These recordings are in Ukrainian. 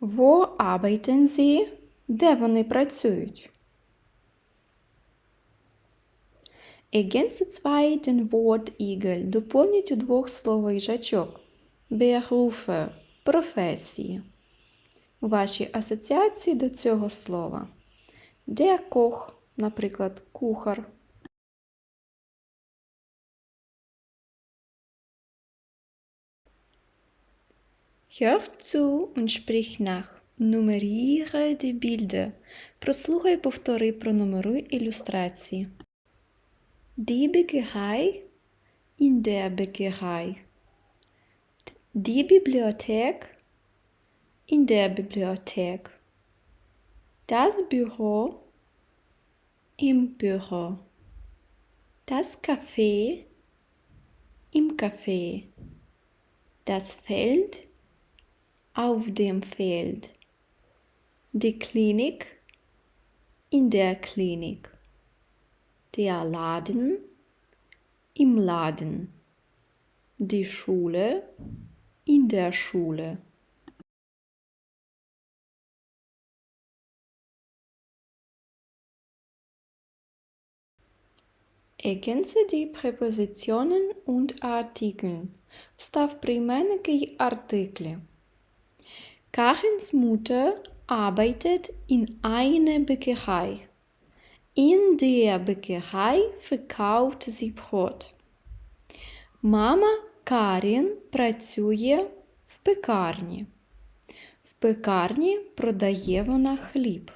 Wo arbeiten Sie? Де вони працюють? Ergänze zwei den Wortigel. Доповніть у двох слово їжачок. Berufe – професії. Ваші асоціації до цього слова. Der Koch, наприклад, кухар. Hör zu und sprich nach. Nummeriere die Bilder. Прослухай, повтори, пронумеруй ілюстрації. Die Bäckerei in der Bäckerei. Die Bibliothek in der Bibliothek. Das Büro im Büro. Das Café im Café. Das Feld auf dem Feld. Die Klinik in der Klinik. Der Laden im Laden. Die Schule in der Schule. Ergänze die Präpositionen und Artikel. Встав прийменники й артиклі. Karins Mutter arbeitet in einer Bäckerei. In der Bäckerei verkauft sie Brot. Мама Карін працює в пекарні. В пекарні продає вона хліб.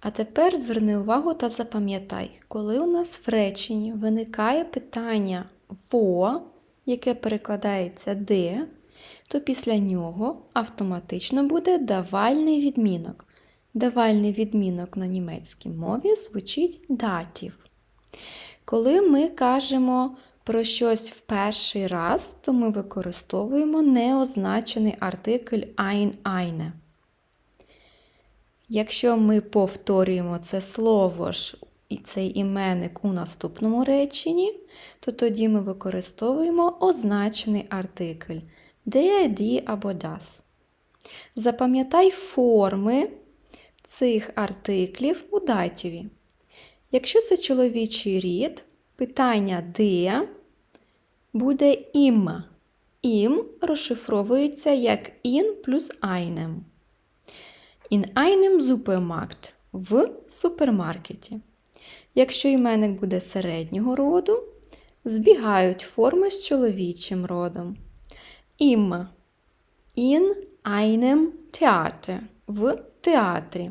А тепер зверни увагу та запам'ятай, коли у нас в реченні виникає питання во, яке перекладається де, то після нього автоматично буде давальний відмінок. Давальний відмінок на німецькій мові звучить датів. Коли ми кажемо про щось в перший раз, то ми використовуємо неозначений артикль ein eine. Якщо ми повторюємо це слово ж і цей іменник у наступному реченні, то тоді ми використовуємо означений артикль die або das. Запам'ятай форми цих артиклів у датіві. Якщо це чоловічий рід, питання де буде ім. Ім розшифровується як in плюс einem. In einem Supermarkt – в супермаркеті. Якщо іменник буде середнього роду, збігають форми з чоловічим родом. Im in einem Theater – в театрі.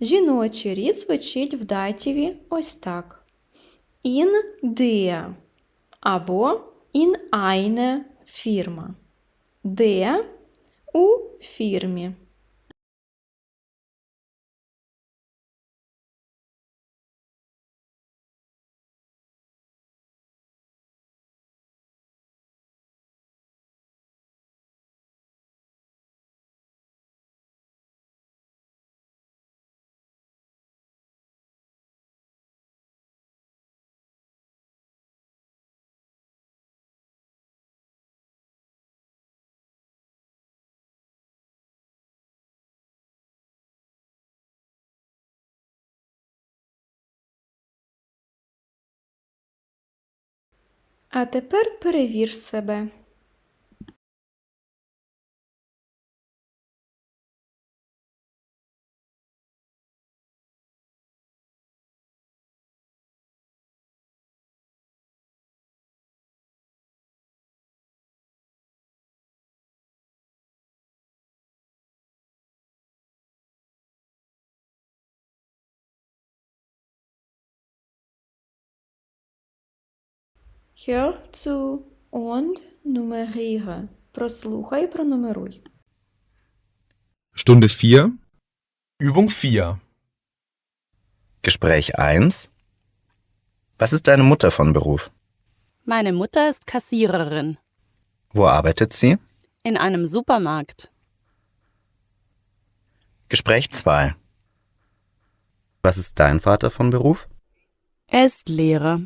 Жіночий рід звучить в датіві ось так. In der або in eine Firma. Де у фірмі. А тепер перевір себе. Hör zu und nummeriere. Прослухай і пронумеруй. Stunde 4, Übung 4. Gespräch 1. Was ist deine Mutter von Beruf? Meine Mutter ist Kassiererin Wo arbeitet sie? in einem Supermarkt. Gespräch 2. Was ist dein Vater von Beruf? Er ist Lehrer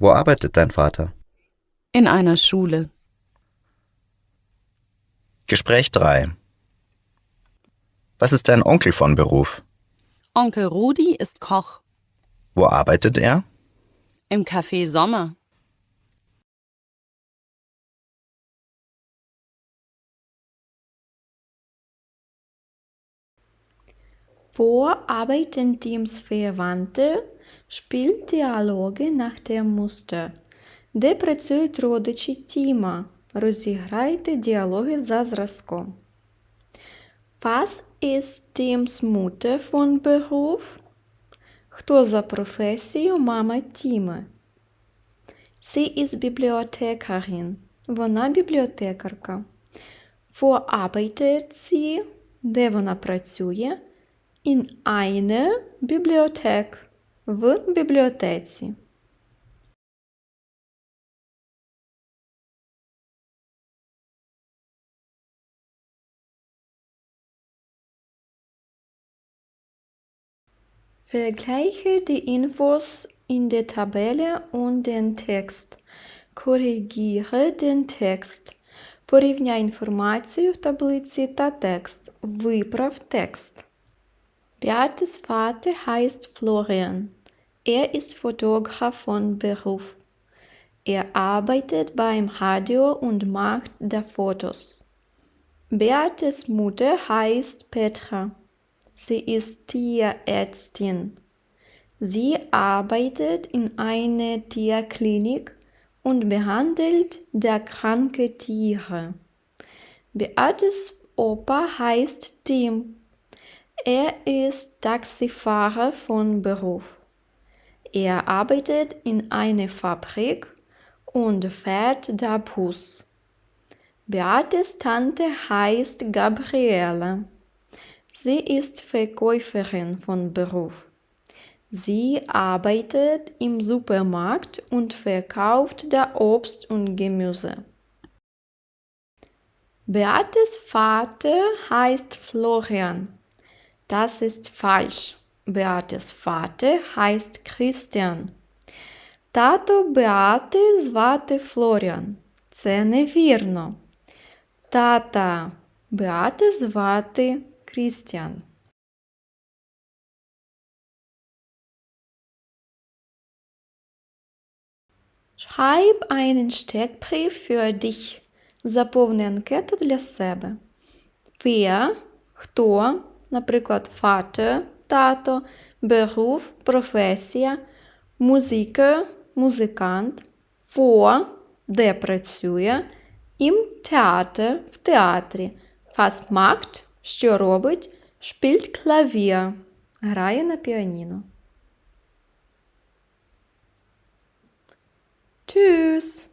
Wo arbeitet dein Vater? in einer Schule. Gespräch 3. Was ist dein Onkel von Beruf? Onkel Rudi ist Koch. Wo arbeitet er? Im Café Sommer. Wo arbeiten Teams Verwandte? Spielt діалоги nach dem Muster. Де працюють родичі Тіма? Розіграйте діалоги за зразком. Хто за професію мама Bibliothekarin. Вона бібліотекарка. В бібліотеці. Vergleiche die Infos in der Tabelle und den Text. Коригіре den Text. Порівняй інформацію в таблиці та текст. Виправ текст. Beates Vater heißt Florian. Er ist Fotograf von Beruf. Er arbeitet beim Radio und macht da Fotos. Beates Mutter heißt Petra. Sie ist Tierärztin. Sie arbeitet in einer Tierklinik und behandelt da kranke Tiere. Beates Opa heißt Tim. Er ist Taxifahrer von Beruf. Er arbeitet in einer Fabrik und fährt da Bus. Beates Tante heißt Gabriele. Sie ist Verkäuferin von Beruf. Sie arbeitet im Supermarkt und verkauft da Obst und Gemüse. Beates Vater heißt Florian. Das ist falsch. Beates Vater heißt Christian. Тато Беати звати Флоріан. Це невірно. Тата Беати звати Крістіан. Schreib einen Steckbrief für dich. Заповни анкету для себе. Wer, хто, наприклад, Vater, тато, Beruf, професія, Musiker, музикант, wo, де працює, im Theater, в театрі, was macht, що робить, spielt Klavier, грає на піаніно. Tschüss!